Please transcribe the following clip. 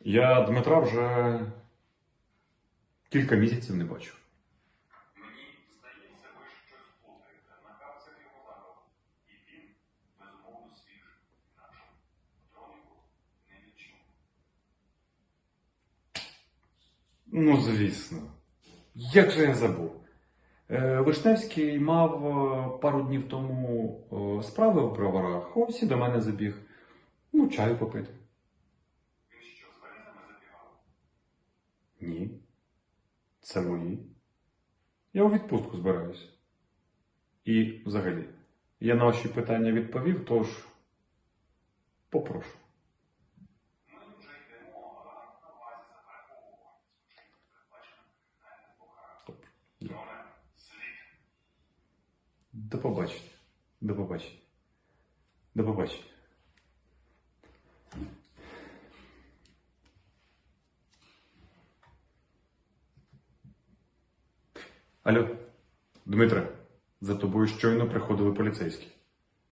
Я Дмитра вже кілька місяців не бачу. Мені здається, ви щось плутаєте. Наказ це його заклад. І він, безумовно, свіжий. Інакше Петро не відчув. Ну, звісно. Як же я забув? Е, Вишневський мав е, пару днів тому е, справи в броварах, ось і до мене забіг. Ну, чаю попити. Ні. Це мої. Я у відпустку збираюся. І взагалі, я на ваші питання відповів, тож попрошу. До побачення. До побачення. До побачення. Алло, Дмитре, за тобою щойно приходили поліцейські.